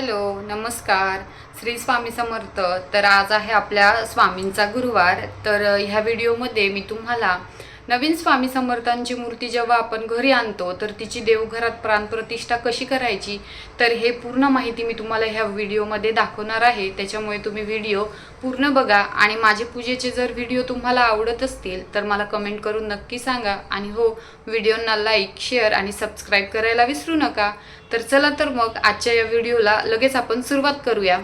Hello नमस्कार. श्री स्वामी समर्थ. तर आज आहे आपल्या स्वामींचा गुरुवार. तर ह्या व्हिडिओमध्ये मी तुम्हाला नवीन स्वामी समर्थांची मूर्ती जेव्हा आपण घरी आणतो तर तिची देवघरात प्राणप्रतिष्ठा कशी करायची तर हे पूर्ण माहिती मी तुम्हाला ह्या व्हिडिओमध्ये दाखवणार आहे. त्याच्यामुळे तुम्ही व्हिडिओ पूर्ण बघा. आणि माझे पूजेचे जर व्हिडिओ तुम्हाला आवडत असतील तर मला कमेंट करून नक्की सांगा. आणि हो व्हिडिओंना लाईक शेअर आणि सबस्क्राईब करायला विसरू नका. तर चला तर मग आजच्या या व्हिडिओला लगेच आपण सुरुवात करूया.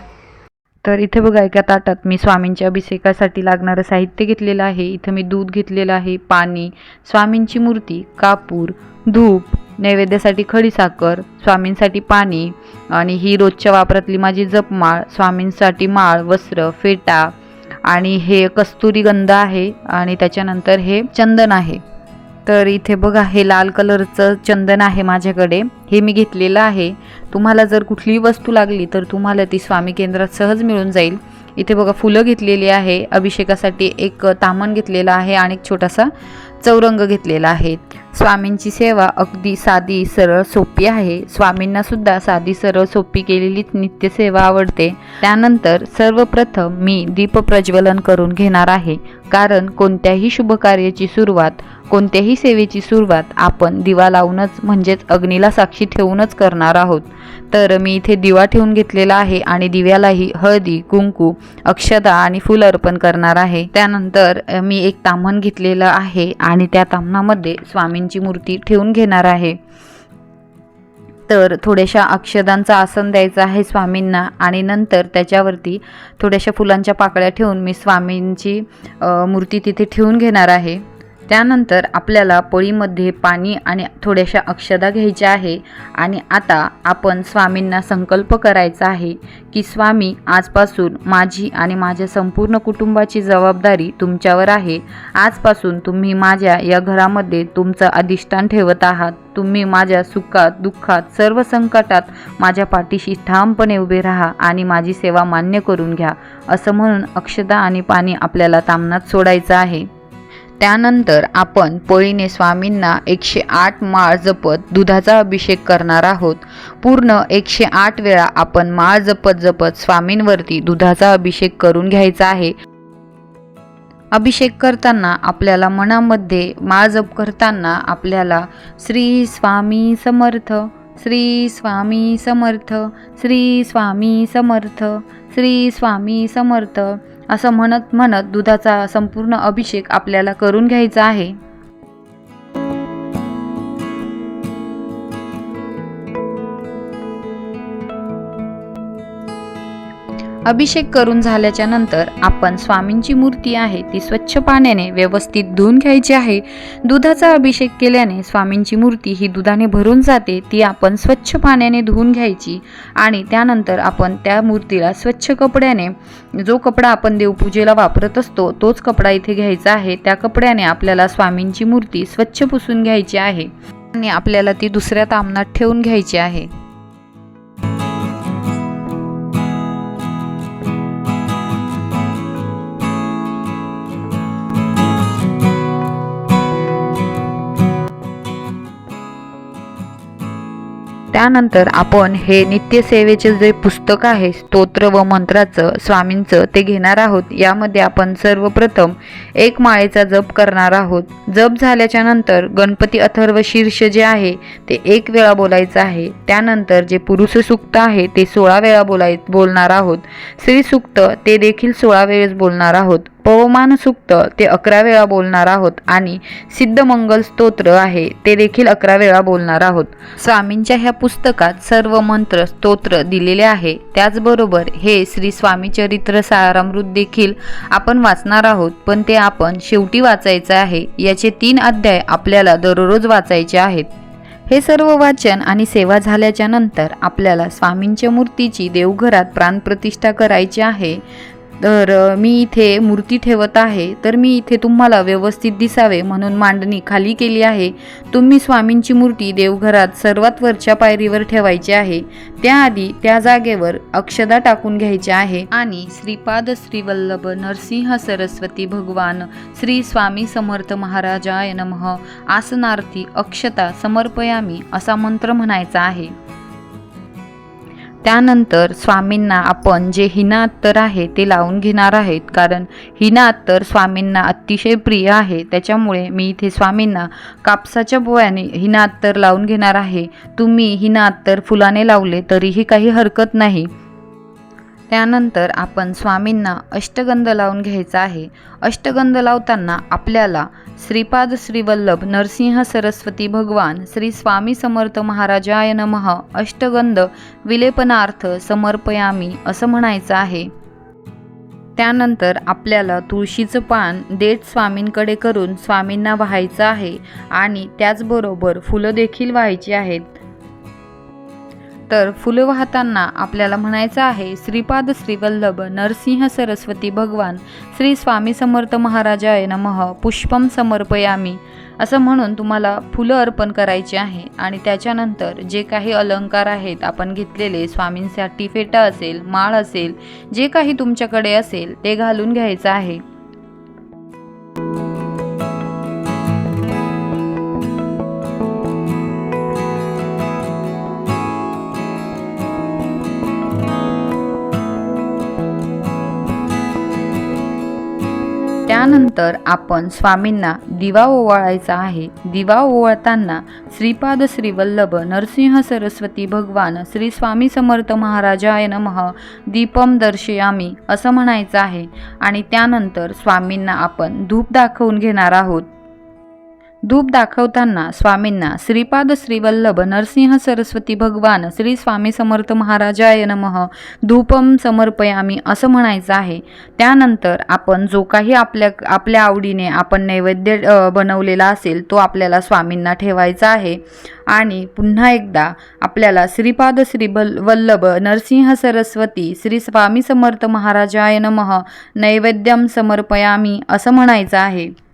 तर इथे बघा एका ताटात मी स्वामींच्या अभिषेकासाठी लागणारं साहित्य घेतलेलं आहे. इथं मी दूध घेतलेलं आहे पाणी स्वामींची मूर्ती कापूर धूप नैवेद्यासाठी खडीसाखर स्वामींसाठी पाणी आणि ही रोजच्या वापरातली माझी जपमाळ स्वामींसाठी माळ वस्त्र फेटा आणि हे कस्तुरी गंध आहे आणि त्याच्यानंतर हे चंदन आहे. तर इथे बघा हे लाल कलरचं चंदन आहे माझ्याकडे. हे मी घेतलेलं आहे. तुम्हाला जर कुठलीही वस्तू लागली तर तुम्हाला ती स्वामी केंद्रात सहज मिळून जाईल. इथे बघा फुलं घेतलेली आहे. अभिषेकासाठी एक तामण घेतलेला आहे आणि एक छोटासा चौरंग घेतलेला आहे. स्वामींची सेवा अगदी साधी सरळ सोपी आहे. स्वामींना सुद्धा साधी सरळ सोपी केलेलीच नित्यसेवा आवडते. त्यानंतर सर्वप्रथम मी दीप प्रज्वलन करून घेणार आहे. कारण कोणत्याही शुभकार्याची सुरुवात कोणत्याही सेवेची सुरुवात आपण दिवा लावूनच म्हणजेच अग्नीला साक्षी ठेवूनच करणार आहोत. तर मी इथे दिवा ठेवून घेतलेला आहे आणि दिव्यालाही हळदी कुंकू अक्षदा आणि फुल अर्पण करणार आहे. त्यानंतर मी एक ताम्हण घेतलेलं आहे आणि त्या ताम्हणामध्ये स्वामींची मूर्ती ठेवून घेणार आहे. तर थोड्याशा अक्षदांचा आसन द्यायचं आहे स्वामींना आणि नंतर त्याच्यावरती थोड्याशा फुलांच्या पाकळ्या ठेवून मी स्वामींची मूर्ती तिथे ठेवून घेणार आहे. त्यानंतर आपल्याला पोळीमध्ये पाणी आणि थोड्याशा अक्षदा घ्यायच्या आहे. आणि आता आपण स्वामींना संकल्प करायचा आहे की स्वामी आजपासून माझी आणि माझ्या संपूर्ण कुटुंबाची जबाबदारी तुमच्यावर आहे. आजपासून तुम्ही माझ्या या घरामध्ये तुमचं अधिष्ठान ठेवत आहात. तुम्ही माझ्या सुखात दुःखात सर्व संकटात माझ्या पाठीशी ठामपणे उभे राहा आणि माझी सेवा मान्य करून घ्या. असं म्हणून अक्षदा आणि पाणी आपल्याला तामनात सोडायचं आहे. त्यानंतर आपण पोळीने स्वामींना एकशे आठ माळ जपत दुधाचा अभिषेक करणार आहोत. पूर्ण एकशे आठ वेळा आपण माळ जपत जपत स्वामींवरती दुधाचा अभिषेक करून घ्यायचा आहे. अभिषेक करताना आपल्याला मनामध्ये माळ जप करताना आपल्याला श्री स्वामी समर्थ श्री स्वामी समर्थ श्री स्वामी समर्थ श्री स्वामी समर्थ असं म्हणत म्हणत दुधाचा संपूर्ण अभिषेक आपल्याला करून घ्यायचा आहे. अभिषेक करून झाल्याच्यानंतर आपण स्वामींची मूर्ती आहे ती स्वच्छ पाण्याने व्यवस्थित धुवून घ्यायची आहे. दुधाचा अभिषेक केल्याने स्वामींची मूर्ती ही दुधाने भरून जाते ती आपण स्वच्छ पाण्याने धुवून घ्यायची आणि त्यानंतर आपण त्या मूर्तीला स्वच्छ कपड्याने जो कपडा आपण देवपूजेला वापरत असतो तोच कपडा इथे घ्यायचा आहे. त्या कपड्याने आपल्याला स्वामींची मूर्ती स्वच्छ पुसून घ्यायची आहे आणि आपल्याला ती दुसऱ्या तामणात ठेवून घ्यायची आहे. त्यानंतर आपण हे नित्यसेवेचे जे पुस्तक आहे स्तोत्र व मंत्राचं स्वामींचं ते घेणार आहोत. यामध्ये आपण सर्वप्रथम एक माळेचा जप करणार आहोत. जप झाल्याच्यानंतर गणपती अथर्व शीर्ष जे आहे ते एक वेळा बोलायचं आहे. त्यानंतर जे पुरुष सुक्त आहे ते सोळा वेळा बोलाय बोलणार आहोत. श्री सुक्त ते देखील सोळा वेळेस बोलणार आहोत. पवमान सुक्त ते अकरा वेळा बोलणार आहोत आणि सिद्धमंगल स्तोत्र आहे ते देखील अकरा वेळा बोलणार आहोत. स्वामींच्या ह्या पुस्तकात सर्व मंत्र स्तोत्र दिलेले आहे. त्याचबरोबर हे श्री स्वामी चरित्र सारामृत देखील आपण वाचणार आहोत पण ते आपण शेवटी वाचायचं आहे. याचे तीन अध्याय आपल्याला दररोज वाचायचे आहेत. हे सर्व वाचन आणि सेवा झाल्याच्यानंतर आपल्याला स्वामींच्या मूर्तीची देवघरात प्राणप्रतिष्ठा करायची आहे. तर मी इथे मूर्ती ठेवत आहे तर मी इथे तुम्हाला व्यवस्थित दिसावे म्हणून मांडणी खाली केली आहे. तुम्ही स्वामींची मूर्ती देवघरात सर्वात वरच्या पायरीवर ठेवायची आहे. त्याआधी त्या जागेवर अक्षदा टाकून घ्यायची आहे. आणि श्रीपाद श्रीवल्लभ नरसिंह सरस्वती भगवान श्री स्वामी समर्थ महाराजाय नमः. आसनार्थी अक्षता समर्पयामी असा मंत्र म्हणायचा आहे. त्यानंतर स्वामींना आपण जे हिना अत्तर आहे ते लावून घेणार आहेत. कारण हिना अत्तर स्वामींना अतिशय प्रिय आहे. त्याच्यामुळे मी इथे स्वामींना कापसाच्या बोयाने हिना अत्तर लावून घेणार आहे. तुम्ही हिना अत्तर फुलाने लावले तरीही काही हरकत नाही. त्यानंतर आपण स्वामींना अष्टगंध लावून घ्यायचा आहे. अष्टगंध लावताना आपल्याला श्रीपाद श्रीवल्लभ नरसिंह सरस्वती भगवान श्री स्वामी समर्थ महाराजाय नमः अष्टगंध विलेपनार्थ समर्पयामी असं म्हणायचं आहे. त्यानंतर आपल्याला तुळशीचं पान देठ स्वामींकडे करून स्वामींना व्हायचं आहे आणि त्याचबरोबर फुलं देखील व्हायची आहेत. तर फुलं वाहताना आपल्याला म्हणायचं आहे श्रीपाद श्रीवल्लभ नरसिंह सरस्वती भगवान श्री स्वामी समर्थ महाराजाय नमः पुष्पम समर्पयामी. असं म्हणून तुम्हाला फुलं अर्पण करायची आहे आणि त्याच्यानंतर जे काही अलंकार आहेत आपण घेतलेले स्वामींसाठी फेटा असेल माळ असेल जे काही तुमच्याकडे असेल ते घालून घ्यायचं आहे. त्यानंतर आपण स्वामींना दिवा ओवाळायचा आहे. दिवा ओवाळताना श्रीपाद श्रीवल्लभ नरसिंह सरस्वती भगवान श्री स्वामी समर्थ महाराजाय नमः. दीपम दर्शयामी असं म्हणायचं आहे. आणि त्यानंतर स्वामींना आपण धूप दाखवून घेणार आहोत. धूप दाखवताना स्वामींना श्रीपाद श्रीवल्लभ नरसिंह सरस्वती भगवान श्री स्वामी समर्थ महाराजाय नमः. धूपम समर्पयामी असं म्हणायचं आहे. त्यानंतर आपण जो काही आपल्या आपल्या आवडीने आपण नैवेद्य बनवलेला असेल तो आपल्याला स्वामींना ठेवायचा आहे. आणि पुन्हा एकदा आपल्याला श्रीपाद श्री वल्लभ नरसिंह सरस्वती श्री स्वामी समर्थ महाराजाय नमः. नैवेद्यम समर्पयामी असं म्हणायचं आहे.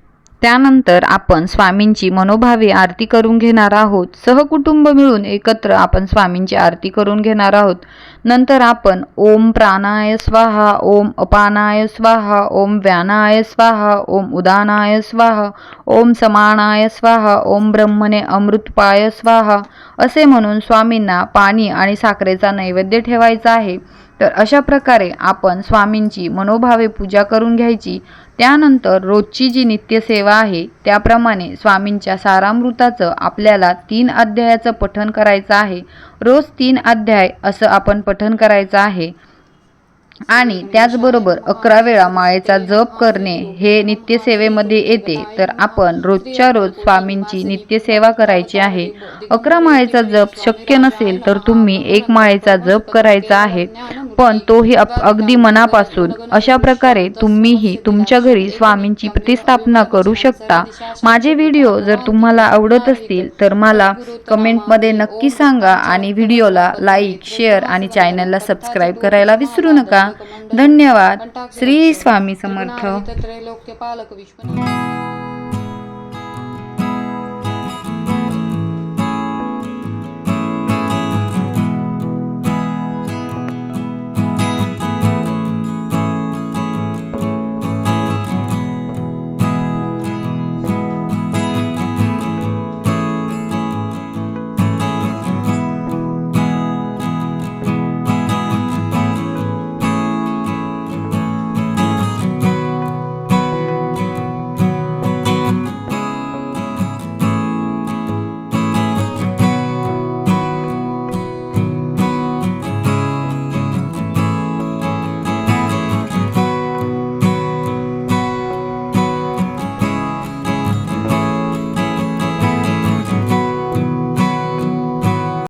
त्यानंतर आपण स्वामींची मनोभावे आरती करून घेणार आहोत. सहकुटुंब मिळून एकत्र आपण स्वामींची आरती करून घेणार आहोत. नंतर आपण ओम प्राणाय स्वाहा ओम अपानाय स्वाहा ओम व्यानाय स्वाहा ओम उदानाय स्वाहा ओम समानाय स्वाहा ओम ब्रह्मणे अमृतपाय स्वाहा असे म्हणून स्वामींना पाणी आणि साखरेचा नैवेद्य ठेवायचा आहे. तर अशा प्रकारे आपण स्वामींची मनोभावे पूजा करून घ्यायची. त्यानंतर रोजची जी नित्यसेवा आहे त्याप्रमाणे स्वामींच्या सारामृताचं आपल्याला तीन अध्यायाचं पठन करायचं आहे. रोज तीन अध्याय असं आपण पठन करायचं आहे. आणि त्याचबरोबर अकरा वेळा माळेचा जप करणे हे नित्यसेवेमध्ये येते. तर आपण रोजच्या रोज स्वामींची नित्यसेवा करायची आहे. अकरा माळेचा जप शक्य नसेल तर तुम्ही एक माळेचा जप करायचा आहे. पण तोही अप- अगदी मनापासून. अशा प्रकारे तुम्हीही तुमच्या घरी स्वामींची प्रतिस्थापना करू शकता. माझे व्हिडिओ जर तुम्हाला आवडत असतील तर मला कमेंटमध्ये नक्की सांगा आणि व्हिडिओला लाईक शेअर आणि चॅनलला सबस्क्राईब करायला विसरू नका. धन्यवाद. श्री स्वामी समर्थ. त्रैलोक्य पालक